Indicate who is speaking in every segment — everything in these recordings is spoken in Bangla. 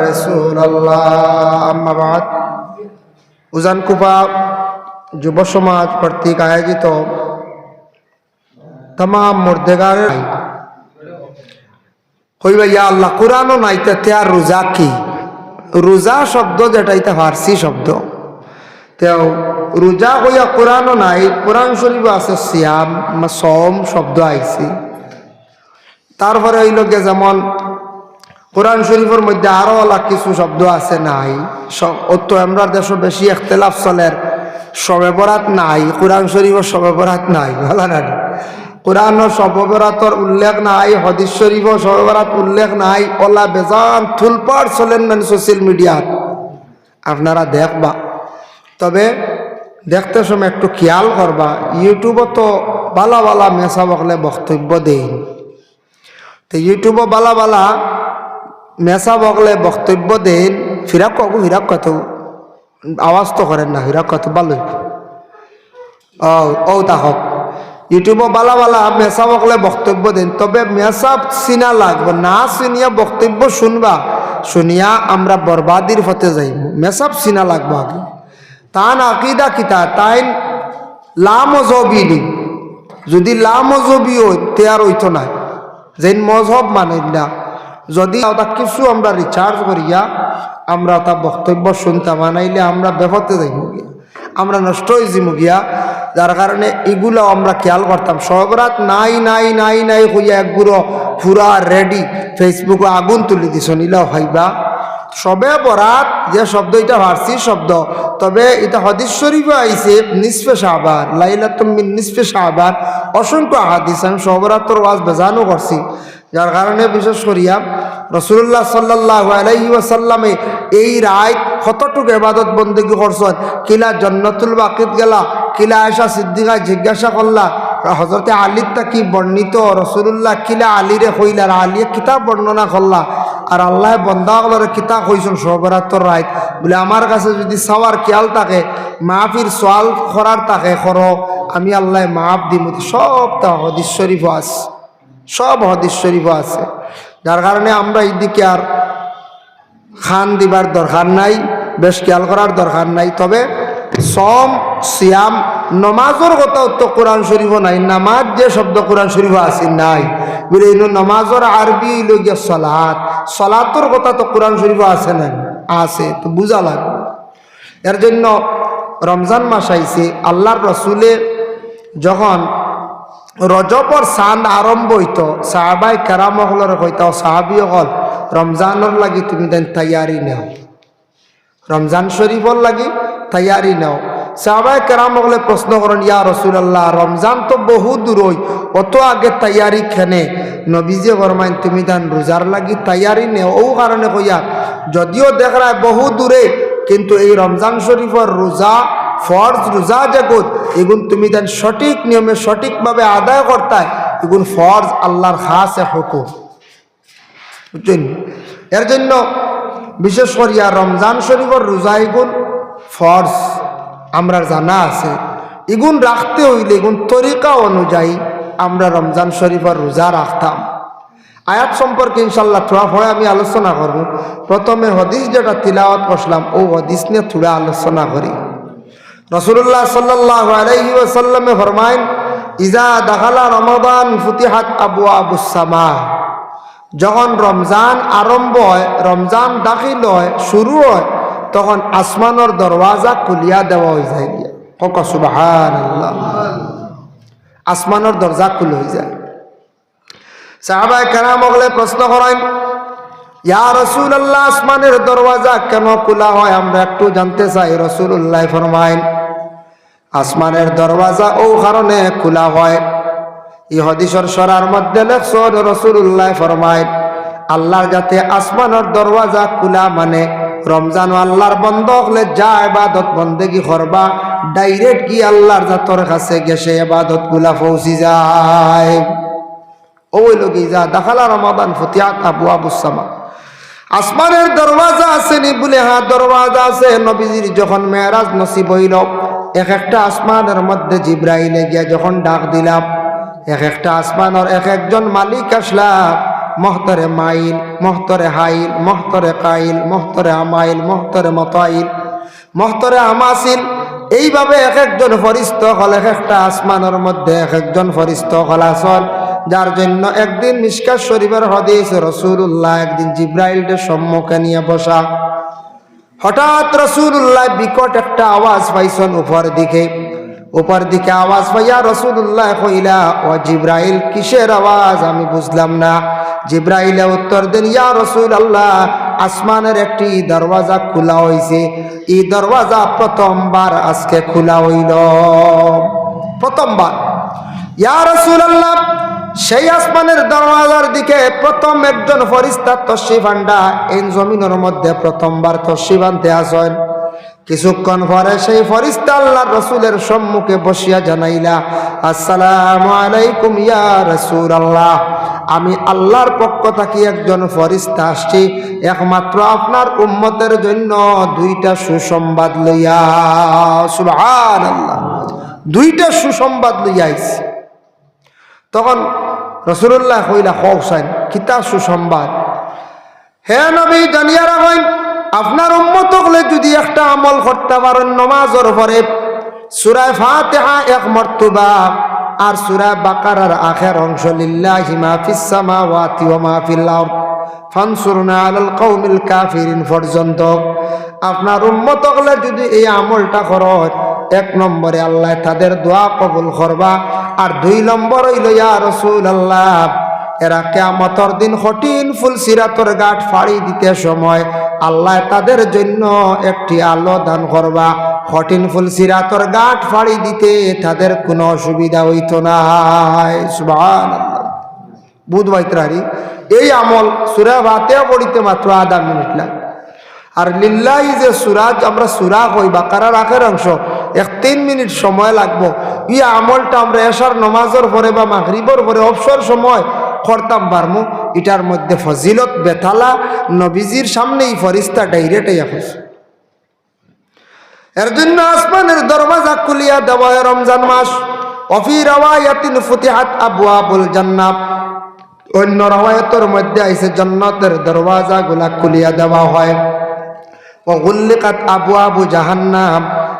Speaker 1: উজান উজানকুপা যুব সমাজ কর্তৃক আয়োজিত তাম মুর্দেগারের কইবা ইয়া আল্লাহ, কোরআনও নাই তে আর রোজা কি? রোজা শব্দ যেটাইতে ফার্সি শব্দ। তেও রোজা হইয়া কোরআনও নাই, কোরআন শরীফ আছে শ্যাম সম শব্দ আইসি তারপরে হইল গে যেমন কোরআন শরীফের মধ্যে আরও অলাক কিছু শব্দ আছে নাই। অত আমরা দেশ বেশি এখতেলাফ চলের সবে নাই, কোরআন শরীফের সবে নাই ভালো না কোরআনের সবে উল্লেখ নাই, হদিস শরীফর সবে উল্লেখ নাই, ওলা বেজান থুলপাড় চলেন মানে সোশ্যাল মিডিয়াত আপনারা দেখবা। তবে দেখতে সময় একটু খেয়াল করবা ইউটিউবও তো বালা বালা মেসা বকলে বক্তব্য দেই। তো ইউটিউবও বালা বালা মেসা বকলে বক্তব্য দেন, ফিরাক কব, ফিরাক কত। আওয়াজ তো করেন না, ফিরাক কত ভালোই ও ও তাহক। ইউটিউবও বালা বালা মেসা বকলে বক্তব্য দেন, তবে মেসা চিনা লাগবে, না চিনিয়া বক্তব্য শুনবা। শুনিয়া আমরা বরবাদির হতে যাইব মেসাব চিনা লাগবো আগে। তান আকিদা কিতা, তাইন লামজবিনি যদি লামজবি হই তে আর হইতো না। যেন মজহব মানে না। যদি ওটা কিছু আমরা রিচার্জ করিয়া আমরা তা বক্তব্য শুনতে বানাইলে আমরা বেহতে যাইব গিয়া। আমরা নষ্ট হয়ে যাইব গিয়া। যার কারণে এগুলো আমরা খেয়াল করতাম। সবরাত নাই নাই নাই নাই হইয়া একগুলো পুরা রেডি ফেসবুকে আগুন তুলি দিছ, নিলেও হইবা সবে বরাত যে শব্দ এটা ফার্সি শব্দ, তবে এটা হদিস শরীফে আইছে, নিসফে শাহবার লাইলাতুমিন নিসফে শাহবার অসংখ্য হাদিস আমি সবরাত্র ওয়াজ বেজানো করছি। যার কারণে বিশেষ করিয়া রসুল্লাহ সাল্লাহ ওয়াসাল্লামে এই রায় কতটুকু এবাদত বন্দেগি করছেন? কিলা জন্নতুল বাকিত গেলা, কিলা আয়সা সিদ্দিকা জিজ্ঞাসা করলা হজরতে আলীর তা কি বর্ণিত? রসুল্লাহ কিলা আলীরে হইলার আলিয়ে কিতাব বর্ণনা করলা। আর আল্লাহ বন্দাগুলোর কিতাব হইছেন সবরাত্র রায়। বলে, আমার কাছে যদি সাওয়ার খেয়াল থাকে মাহফির সোয়াল করার তাকে করো। আমি আল্লাহ মাফ দিম। সব তা হদিস শরীফ আছে। সব হদিস শরীফ আছে। যার কারণে আমরা এইদিকে আর খান দিবার দরকার নাই, বেশ খেয়াল করার দরকার নাই। তবে সম, সিয়াম, নমাজের কথাও তো কোরআন শরীফ নাই, নামাজ যে শব্দ কোরআন শরীফ আছে নাই। এই নমাজের আরবি লগিয়া সলাৎ, সলাতর কথা তো কোরআন শরীফ আছে না আছে, তো বুঝা লাগবে। এর জন্য রমজান মাস আইছে, আল্লাহর রসুলে যখন রজবর সান আরম্ভ হইত সাহাবাই কেরাম হলর হইত সাহাবি হল রমজানের লাগি তুমি দেন তৈয়ারি নেও। রমজান শরীফর লাগি তৈয়ারি নেও। সাহাবাই কেরাম হলে প্রশ্ন করেন ইয়া রসুল্লাহ রমজান তো বহু দূরই অত আগে তৈয়ারি খেনে নবীজে ফরমাইন তুমি দেন রোজার লাগি তৈয়ারি নেও। ও কারণে কইয়া যদিও দেখায় বহু দূরে কিন্তু এই রমজান শরীফর রোজা ফরজ রোজা জগৎ এগুন তুমি দেন সঠিক নিয়মে সঠিকভাবে আদায় করতায়, এগুন ফরজ আল্লাহর খাস হুকুম। বুঝছেন? এর জন্য বিশেষ করিয়া রমজান শরীফর রোজা এগুন ফরজ, আমরা জানা আছে। এগুন রাখতে হইলে, এগুন তরিকা অনুযায়ী আমরা রমজান শরীফর রোজা রাখতাম। আয়াত সম্পর্কে ইনশাল্লাহ থোড়া ফোড়া আমি আলোচনা করব। প্রথমে হদিস যেটা তিলাওয়াত করলাম ও হদিস নিয়ে থোড়া আলোচনা করি। রসুল্লাহ সাল্লাহ আলাইহি ওয়াসাল্লামে ফরমাইন ইজা দাখালা রমাদান ফুতিহাত আবু আবুসামা যখন রমজান আরম্ভ হয়, রমজান দাখিল হয়, শুরু হয়, তখন আসমানের দরওয়াজা খুলিয়া দেওয়া হয়ে যায়। গিয়া কক সুবাহান আসমানের দরজা খুলে হয়ে যায়। সাহাবাই কেরাম হলে প্রশ্ন করেন, ইয়া রসুল আল্লাহ আসমানের দরওয়াজা কেন খোলা হয়? আমরা একটু জানতে চাই। রসুল্লাহ ফরমাইন আসমানের দরওয়াজা ও কারণে খোলা হয়। ই হদিসর সরার মধ্যে লেখছর রসুল্লাহ ফরমাইন আল্লাহর যাতে আসমানের দরওয়াজা খোলা মানে রমজান আল্লাহর বন্ধ হলে যা এবাদত বন্দেগি করবা, ডাইরেক্ট কি আল্লাহর জাতর কাছে গেছে এবাদতগুলা পৌঁছি যায়। ওই লোক যা দেখালা রমাদান ফতিয়াত আবু আবুসামা আসমানের দরওয়াজা আছে নি বলে হ্যাঁ দরওয়াজা আছে। নবীজির যখন মেয়েরাজ নসিব হইল এক একটা আসমানের মধ্যে জিব্রাইলে গিয়া যখন ডাক দিলাম, এক একটা আসমানের এক একজন মালিক আসলাম মহতরে মাইল, মহতরে হাইল, মহতরে কাইল, মহতরে আমাইল, মহতরে মতাইল, মহতরে আমাসিল। এইভাবে এক একজন ফরিস্ত হল, এক একটা আসমানের মধ্যে এক একজন ফরিস্ত হল আসল। যার জন্য একদিন মিসকার শরীফের হদিস রসুল্লাহ একদিন জিব্রাইলদের সম্মুখে নিয়ে বসা। হঠাৎ রসুল্লাহ বিকট একটা আওয়াজ পাইছেন উপর দিকে। উপর দিকে আওয়াজ পাইয়া রসুল্লাহ কইলা, ও জিব্রাইল, কিসের আওয়াজ? আমি বুঝলাম না। জিব্রাইলে উত্তর দেন, ইয়া রসুল আল্লাহ আসমানের একটি দরওয়াজা খোলা হইছে। এই দরওয়াজা প্রথমবার আজকে খোলা হইল। প্রথমবার। ইয়া রসুল আল্লাহ সেই আসমানের দরওয়াজার দিকে প্রথম একজন ফরিস্তা তশিফ আন্ডা এই জমিনের মধ্যে প্রথমবার তশিফ আনতে আসেন। কিছুক্ষণ পরে সেই ফরিস্তা আল্লাহ রসুলের সম্মুখে বসিয়া জানাইলা, আসসালাম আলাইকুম ইয়া রসুল আল্লাহ আমি আল্লাহর পক্ষ থাকি একজন ফরিস্তা আসছি, একমাত্র আপনার উম্মতের জন্য দুইটা সুসংবাদ লইয়া সুবহান আল্লাহ দুইটা সুসংবাদ লইয়া তখন রসুল্লাহ কইলা হোসাইন কিতা সুসংবাদ? হে নবী, জানিয়া রাখেন, আপনার উম্মত হলে যদি একটা আমল করতে পারেন নমাজর পরে সুরায় ফাতেহা এক মর্তুবা, আর সুরায় বাকারার আখের অংশ, লিল্লাহি মা ফিস সামাওয়াতি ওয়া মা ফিল আরদ ফানসুরনা আলাল কওমিল কাফিরিন পর্যন্ত, আপনার উম্মত হলে যদি এই আমলটা করেন এক নম্বরে আল্লাহ তাদের দোয়া কবুল করবা। আর দুই নম্বর হইল, ইয়া রসুল আল্লাহ এরা কেমতর দিন কঠিন ফুল সিরাতর গাঠ ফাড়ি দিতে সময় আল্লাহ তাদের জন্য একটি আলো দান করবা। কঠিন ফুল সিরাতর গাঠ ফাড়ি দিতে তাদের কোনো অসুবিধা হইত না। বুধ বাইত্রারি এই আমল সুরা ভাতেও পড়িতে মাত্র আধা মিনিট লাগে। আর লিল্লাই যে সুরাজ আমরা সুরা হই বা কারার আখের অংশ এক তিন মিনিট সময় লাগবো। ই আমলটা আমরা এসার নমাজের পরে বা মাগরিবর পরে অবসর সময় করতাম পারমু এটার মধ্যে ফজিলত বেথালা নবীজির সামনেই ফরিস্তা ডাইরেক্টই এখন এর জন্য আসমানের দরওয়াজা খুলিয়া দেওয়া রমজান মাস। অফি রাওয়ায়াতিন ফুতিহাত অন্য মধ্যে দরওয়াজা গুলা খুলিয়া দেওয়া হয়। ও গুল্লিকাত আবু আবু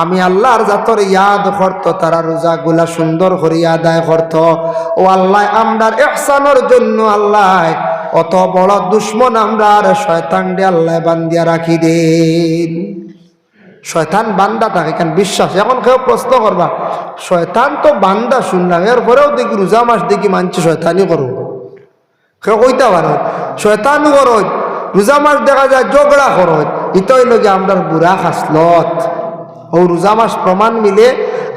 Speaker 1: আমি আল্লাহর জাতর ইয়াদ করতো, তারা রোজাগুলা সুন্দর করিয়া আদায় করতো। ও আল্লাহ, আমরার এহসানোর জন্য আল্লাহ, অত বড় দুশ্মন আমরা আর শয়তান ডে আল্লাহ বান্দিয়া রাখি দিন শয়তান বান্দা থাকে, কেন বিশ্বাস? এখন কেউ প্রশ্ন করবা, শয়তান তো বান্দা শুনলাম এরপরেও দেখি রোজা মাস দেখি মানছি শয়তানি করো কেউ কইতে পারো শয়তান করো রোজা মাস দেখা যায় জগড়া করো ইতই লগে আমরা বুড়া খাসলত। ও রোজা মাস প্রমাণ মিলে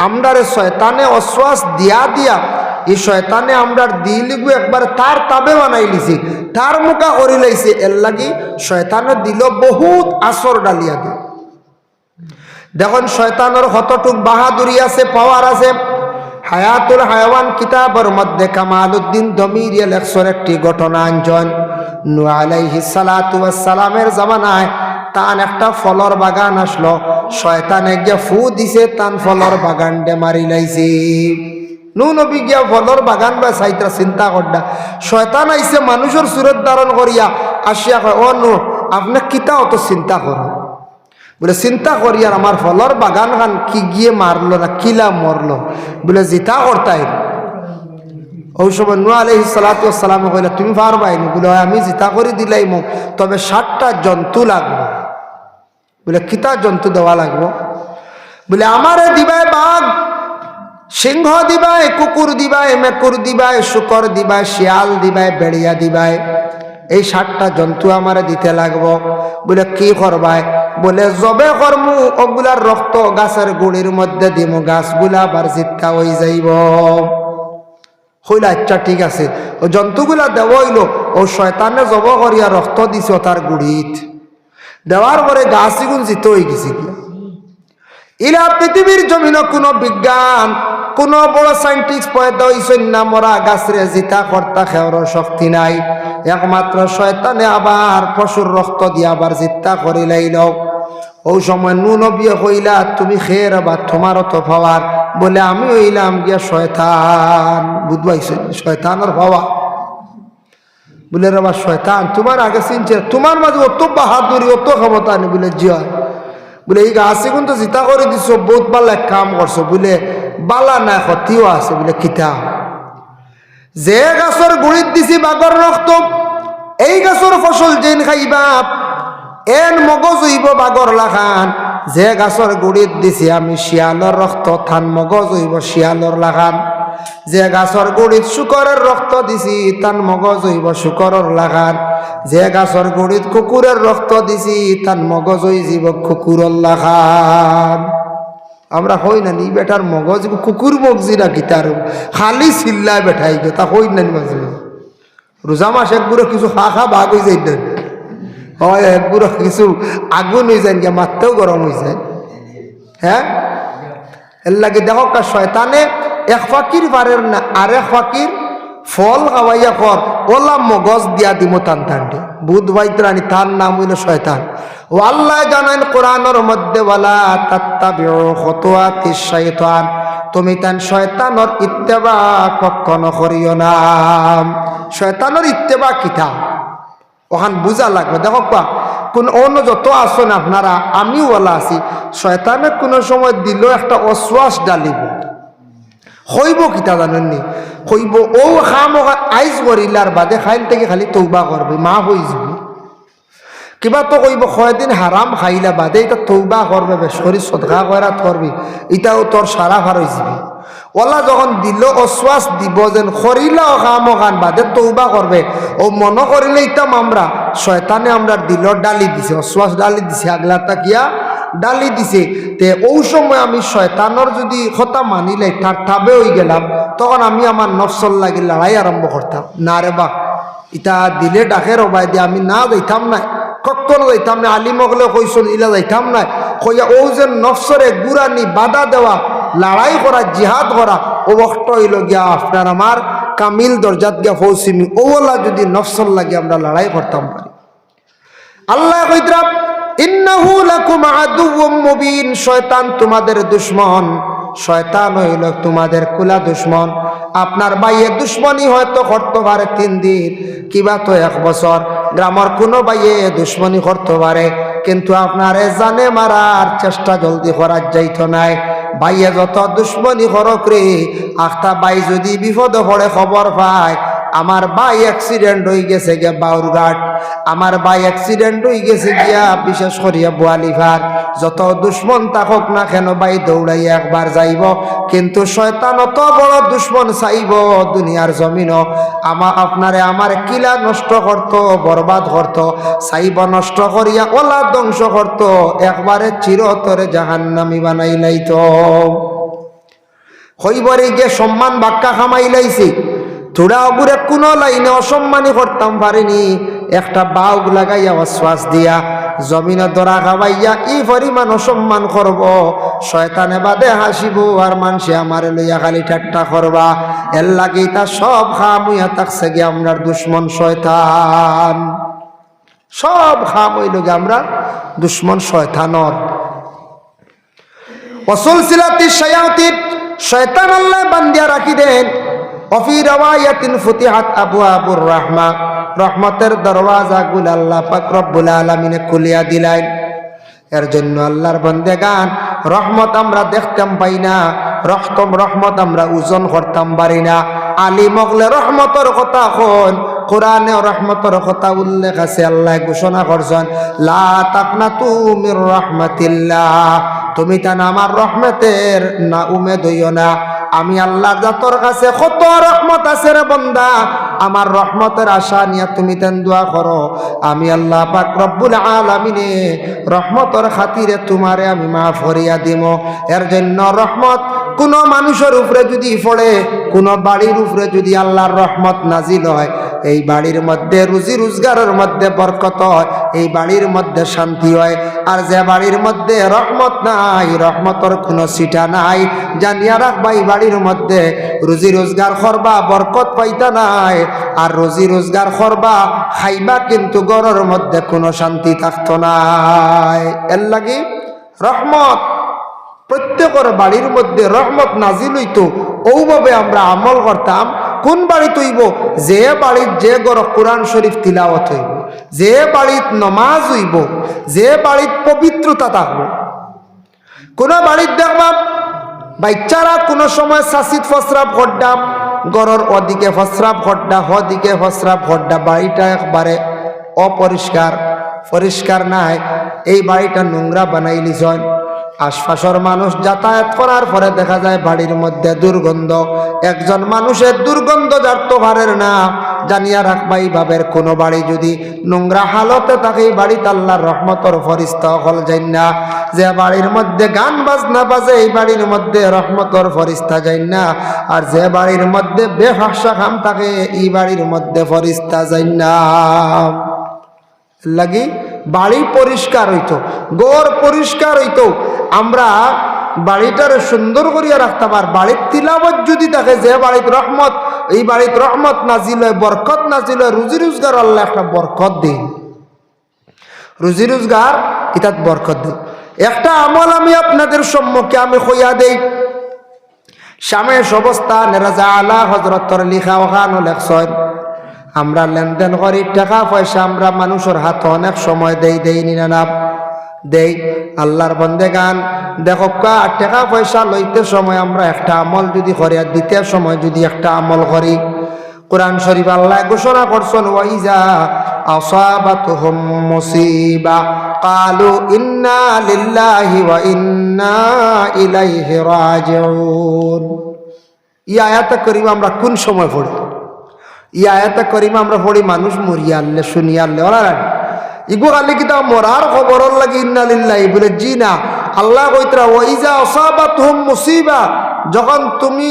Speaker 1: আমরারে শয়তানে অশ্বাস দিয়া দিয়া এই শয়তানে আমরার দিলগু একবার তার তাবে বানাই লিছি, তার মুখা করি লাইছে। এর লাগি শয়তানে দিল বহুত আসর ডালিয়া দিয়ে দেখুন, শয়তানের কতটুক বাহাদুরি আছে পাওয়ার আছে। হায়াতুল হায়াওয়ান কিতাবের মধ্যে কামালউদ্দিন দমিরিয়া লেখসর একটি ঘটনা আঞ্জন। নু আলাইহি সালাতু সালামের জামানায় তান একটা ফলর বাগান আসলো। শয়তানে গিয়া ফু দিছে তান ফলর বাগান ডে মারি লাইছে। নু নবী গিয়া ফলর বাগান বা সাইত্রা চিন্তা করডা। শয়তান আইছে মানুষের সুরত ধারণ করিয়া আসিয়া কয় ও নু আপনি কিতা অত চিন্তা করো। বলে চিন্তা করি আর আমার ফলর বাগান খান কি গিয়ে মারলো না কিলা মরলো? বলে জিতা করতাই। ওই সময় নু আলহি সালাতাম কইলা তুমি পারবাইনি বলে "হয়, আমি জিতা করে দিলাই মোক তবে ষাটটা জন্তু লাগবো। বলে, কিতা জন্তু দেওয়া লাগবো? বলে, আমারে দিবাই বাঘ, সিংহ দিবাই, কুকুর দিবাই, মেকুর দিবাই, শুকর দিবাই, শিয়াল দিবাই, বেড়িয়া দিবাই, এই সাতটা জন্তু আমারে দিতে লাগবো। বলে, কি করবাই? বলে, জবে কর্মু, ওগুলার রক্ত গাছের গুড়ির মধ্যে দিমু, গাছগুলা আবার জিতকা হয়ে যাইব। হইলা আচ্ছা ঠিক আছে। ও জন্তুগুলা দেব হইল, ও শয়তানে জব করিয়া রক্ত দিছ তার গুড়িত। দেওয়ার পরে গাছ গুণ জিত হয়ে গেছে গিয়া। ইলা পৃথিবীর জমিন কোনো বিজ্ঞান, কোন বড় সাইন্টিস্ট পয়দা হইছেন না, মরা গাছরে জিতা কর্তা খেওর শক্তি নাই। একমাত্র শয়তানে আবার পশুর রক্ত দিয়ে আবার জিত্তা করিলাইল ওই সময় নুন বিয়ে হইলা, তুমি খেয়ে বা তোমারও তো পাওয়ার। বলে আমি হইলাম গিয়া শয়তান বুধবাইছেন শয়তানের পাওয়া বলে রে বা শয়তান, তোমার আগে চিনছে, তোমার মাঝে অত বাহাদুরি, অত ক্ষমতা নেই বলে জিয়া। বলে, এই গাছে কিন্তু জিতা করে দিছ, বহুত বালা কাম করছ। বলে, বালা না, ক্ষতিও আছে। বলে, কিতা? যে গাছর গুড়িত দিছি বাগর রক্ত এই গাছর ফসল যেন খাইবা, এন মগজ হইব বাগর লাখান। যে গাছর গুড়িত দিছি আমি শিয়ালর রক্ত থান মগজ হইব শিয়ালর লাগান যে গাছর গুড়িত শুকরের রক্ত দিছি তান মগজ হইব শুকরের লাগান যে গাছর গুড়িত কুকুরের রক্ত দিছি তান মগজ হই যাব কুকুরের লাগান আমরা হই না নি বেটার মগজ কুকুর মগজি না গীতার খালি চিল্লায় বেঠাই তা হই না নি মাঝে। রোজা মাস একগুলো কিছু খা খা ভাগ হয়ে যাই দেন হয় একগুলো কিছু আগুন হয়ে যায় গিয়া মারতেও গরম হয়ে যায়। হ্যাঁ এর লাগে দেখো কা শয়তানে এক ফাকির পারের না আর এক ফাকির ফল খাওয়াইয়া কর ওলা মগজ দিয়া দিম টান টানটে বুধ ভাইত্রানি তার নাম হইল শয়তান। ও আল্লাহ জানান কোরআনের মধ্যে, বলা তাত্তা খতোয়াতি শয়তান তুমি তান শয়তানর ইত্তেবা কখনো করিও না। শয়তানর ইত্তেবা কিতা ওখান বুঝা লাগবে। দেখো পা, কোন অন্য যত আসন আপনারা, আমিও ওলা আছি, শয়তানে কোনো সময় দিল একটা অশ্বাস ডালিব হইব কিতা জানেননি হইব, ও খাম আইজ করিলার বাদে খাইল থেকে খালি তৌবা করবে, মা হই যাব। কিবা তো কইব, কয়দিন হারাম খাইলা বাদে, এটা তৌবা করবে শরীর সদকা করাত করবি এটাও তোর সারা ভার হয়ে যাবি। ওলা যখন দিল অশ্বাস দিব যেন করিলা ও খাম খান বাদে তৌবা করবে ও মনে করিলে ইতাম আমরা, শয়তানে আমরা দিল ডালি দিছে অশ্বাস ডালি দিছে, আগলা তাকিয়া ডালি দিছে। তে ওই সময় আমি শয়তানর যদি কথা মানিলে তার তাবে হয়ে গেলাম, তখন আমি আমার নফসল লাগি লড়াই আরম্ভ করতাম না রে বা ইটা দিলে ডাকে রবাই দিয়ে আমি না যাইতাম না কখনো যাইতাম না আলিম হলে কইসন ইলা যাইতাম না কইয়া ও যে নফসরে গুড়ানি বাধা দেওয়া লড়াই করা, জিহাদ করা, ও বক্ত হইল গিয়া আপনার আমার কামিল দরজাত গিয়া ফৌসিমি ওলা যদি নফসল লাগে আমরা লড়াই করতাম পারি। আল্লাহ কইতরা ইন্নাহু শয়তান তোমাদের দুশমন, শয়তান হইল তোমাদের কুলা দুশ্মন। আপনার বাইয়ে দুশ্মনী হয়তো করতে পারে তিন দিন, কিবা তো এক বছর। গ্রামের কোনো বাইয়ে দুশ্মনী করতে পারে, কিন্তু আপনার জানে মারার চেষ্টা জলদি করার যাইতো নাই। বাইয়ে যত দুশ্মনী করক রে আখটা বাই যদি বিপদ পড়ে খবর পায় আমার বাই অ্যাক্সিডেন্ট হয়ে গেছে গিয়া বাউরঘাট। আমার বাই অ্যাক্সিডেন্ট হয়ে গেছে গিয়া বিশেষ করিয়া বোয়ালিভার যত দুশ্মন থাকক না কেন বাই দৌড়াইয়া একবার যাইব। কিন্তু শয়তান অত বড় দুশ্মন চাইব দুনিয়ার জমিন আমা আপনারে আমার কিলা নষ্ট করত, বরবাদ করত, চাইব নষ্ট করিয়া ওলা ধ্বংস করত। একবারে চিরতরে জাহান্নামি বানাই লাইত হইবরে গিয়ে সম্মান বাক্কা খামাই লাইছি থোড়া অগুরে কোনো লাইনে অসম্মানী করতাম পারিনি। একটা বাউগ লাগাইয়া শ্বাস দিয়া, জমিনে দরা খাবাইয়া ই পরিমাণ অসম্মান করব। শয়তানে বাদে হাসিব আর মানুষে আমার লইয়া খালি ঠাট্টা করবা। এর লাগে তা সব খামুইয়া থাকছে গিয়ে আমরার দুশ্মন শয়তান। সব খাম গিয়ে আমরা দুশ্মন শয়তানর। অসল সিলাতি শায়াতির শয়তান আল্লাহ বান্দিয়া রাখি দেন। অফি রওয়ায়াতিন ফুতিহাত আবু আবুর রহমা রহমতের দরওয়াজা গুল আল্লাহ পাক রব্বুল আলামিনে খুলিয়া দিলেন এর জন্য আল্লাহর বন্দে গান রহমত আমরা দেখতাম পাই না রহতম রহমত আমরা ওজন করতাম পারি না। আলী মগলে রহমতর কথা কোন, কোরআনে রহমতর কথা উল্লেখ আছে, আল্লাহ ঘোষণা করছেন, লা তাকনা তুমির রহমতিল্লাহ। তুমি তান আমার রহমতের, না উমেদ হইও না। আমি আল্লাহ জাতর কাছে কত রহমত আছে রে বন্দা। আমার রহমতের আশা নিয়ে তুমি তেন দোয়া করো। আমি আল্লাহ পাক রব্বুল আলামিনে রহমতর খাতিরে তোমারে আমি মাফ করিয়া দিব। এর জন্য রহমত কোনো মানুষের উপরে যদি পড়ে, কোনো বাড়ির উপরে যদি আল্লাহর রহমত নাজিল হয় এই বাড়ির মধ্যে রুজি রোজগারের মধ্যে বরকত হয়, এই বাড়ির মধ্যে শান্তি হয়। আর যে বাড়ির মধ্যে রহমত নাই, রহমতর কোনো সিটা নাই। জানিয়া রাখবা এই বাড়ির মধ্যে রুজি রোজগার করবা, বরকত পাইতা নাই। আর রুজি রোজগার করবা, খাইবা কিন্তু গড়ের মধ্যে কোনো শান্তি থাকতো নাই। এর লাগি রহমত, প্রত্যেকের বাড়ির মধ্যে রহমত নাজিল হইতো। ওভাবে আমরা আমল করতাম। কোন বাড়ি তৈব যে বাড়ির যে গর কোরআন শরীফ তিলাওয়াত হইব, যে বাড়িত নমাজ হইব, যে বাড়িত পবিত্রতা থাকব কোন বাড়ির দেখবাম বাচ্চারা কোনো সময় শাসিত ফসরাপ ঘট্ডাম গরর ওদিকে ফসরাপ ঘট্ডা হদিকে ফসরাপ ঘট্ডা বাড়িটা একবারে অপরিষ্কার, পরিষ্কার নাই। এই বাড়িটা নোংরা বানাই লিছন আশপাশর মানুষ যাতায়াত করার পরে দেখা যায় বাড়ির মধ্যে দুর্গন্ধ। একজন মানুষের দুর্গন্ধ যার পারের না। জানিয়া রাখবা এই ভাবের কোনো বাড়ি যদি নোংরা হালতে থাকে, এই বাড়িতে আল্লাহর রহমতর ফরিস্তা হল যাই না যে বাড়ির মধ্যে গান বাজনা বাজে, এই বাড়ির মধ্যে রহমতর ফরিস্তা যাই না আর যে বাড়ির মধ্যে বেফাসা খাম থাকে, এই বাড়ির মধ্যে ফরিস্তা যাই না লাগি বাড়ি পরিষ্কার হইতো গড় পরিষ্কার হইতো আমরা বাড়িটার সুন্দর করিয়া রাখতে পার বাড়ির তিলাবত যদি থাকে, যে বাড়িত রহমত, এই বাড়িত রহমত নাজিল হয়, বরকত নাজিল হয়, রুজি রোজগার আল্লাহ একটা বরকত দিন। রুজি রোজগার ইতাত বরকত দিন। একটা আমল আমি আপনাদের সম্মুখে আমি হইয়া দেই। স্বামীর অবস্থা নেরাজা আলা হজরতর লিখা ওখানো আমরা লেনদেন করি, টাকা পয়সা আমরা মানুষের হাত অনেক সময় দেই দেই নি, না। দেই, আল্লাহর বন্দে গান। দেখো টাকা পয়সা লইতে সময় আমরা একটা আমল যদি করি আর দিতে সময় যদি একটা আমল করি। কোরআন শরীফ আল্লাহ ঘোষণা করছেন, ওয়াইজা আসাবাতুহুম মুসিবা। কালু ইন্না লিল্লাহি ওয়া ইন্না ইলাইহি রাজিউন। ই আয়াত করিম আমরা কোন সময় পড়ি? ই আয়াত করিম আমরা পড়ি, মানুষ মরিয়া আনলে, শুনিয়া ওরা ইগু কালি কিতা মরার খবর লাগি ইন্না লিল্লাহি, বলে, জি না। আল্লাহ কইতরা ওয়াইজা আসাবাতুহুম মুসিবা যখন তুমি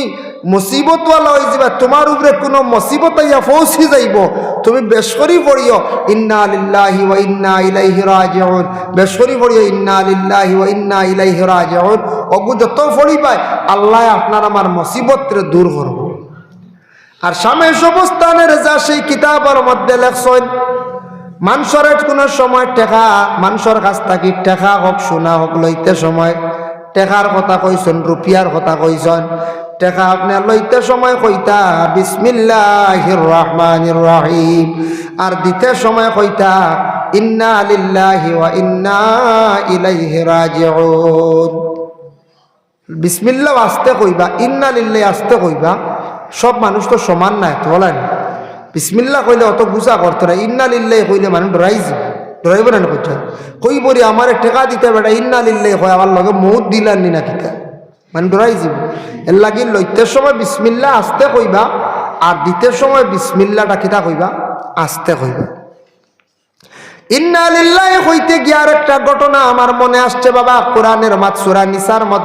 Speaker 1: মুসিবতওয়ালা হয়ে যাবে, তোমার উপরে কোনো মুসিবত আইয়া পৌঁছে যাইব। তুমি বেশ করি পড়িও, ইন্না লিল্লাহি ওয়া ইন্না ইলাইহি রাজিউন বেশ করি পড়িও, ইন্না লিল্লাহি ওয়া ইন্না ইলাইহি রাজিউন অগু যত পড়িবাই আল্লাহ আপনার আমার মুসিবতরে দূর করব। আর স্বামী সমস্তানের যা সেই কিতাবের মধ্যে লেখছেন মানুষের কোনো সময় টেকা মানুষের কাছ থাকি টেকা হোক সোনা হোক লইতে সময় টেকার কথা কইছেন, রুপিয়ার কথা কইছেন। টেকা আপনার লইতে সময় কইতা বিসমিল্লাহির রহমানির রহিম আর দিতে সময় কইতা, ইন্না লিল্লাহি ওয়া ইন্না আসতে কইবা, ইন্না লিল্লাহি আসতে কইবা, সব মানুষ তো সমান নাই, তো বলেন। বিসমিল্লা কইলে অত গুছা করতো না। ইন্না লিল্লাই কইলে মানুষ ডরাই যাব। ডরাইব না কইতে কই বলি, আমার টেকা দিতে বেটা ইন্না লিল্লাই হয় আমার লগে মৌত দিলান নি না কিতা মানে ডরাই যাব। এর লাগি লইতে সময় বিসমিল্লা আসতে কইবা, আর দিতে সময় বিসমিল্লাটা কিতা কইবা? আসতে কইবা। ইন্না লিল্লাই হইতে গিয়ে আর একটা ঘটনা আমার মনে আসছে বাবা, কোরআনের মাত সুরা নিসার মধ্যে।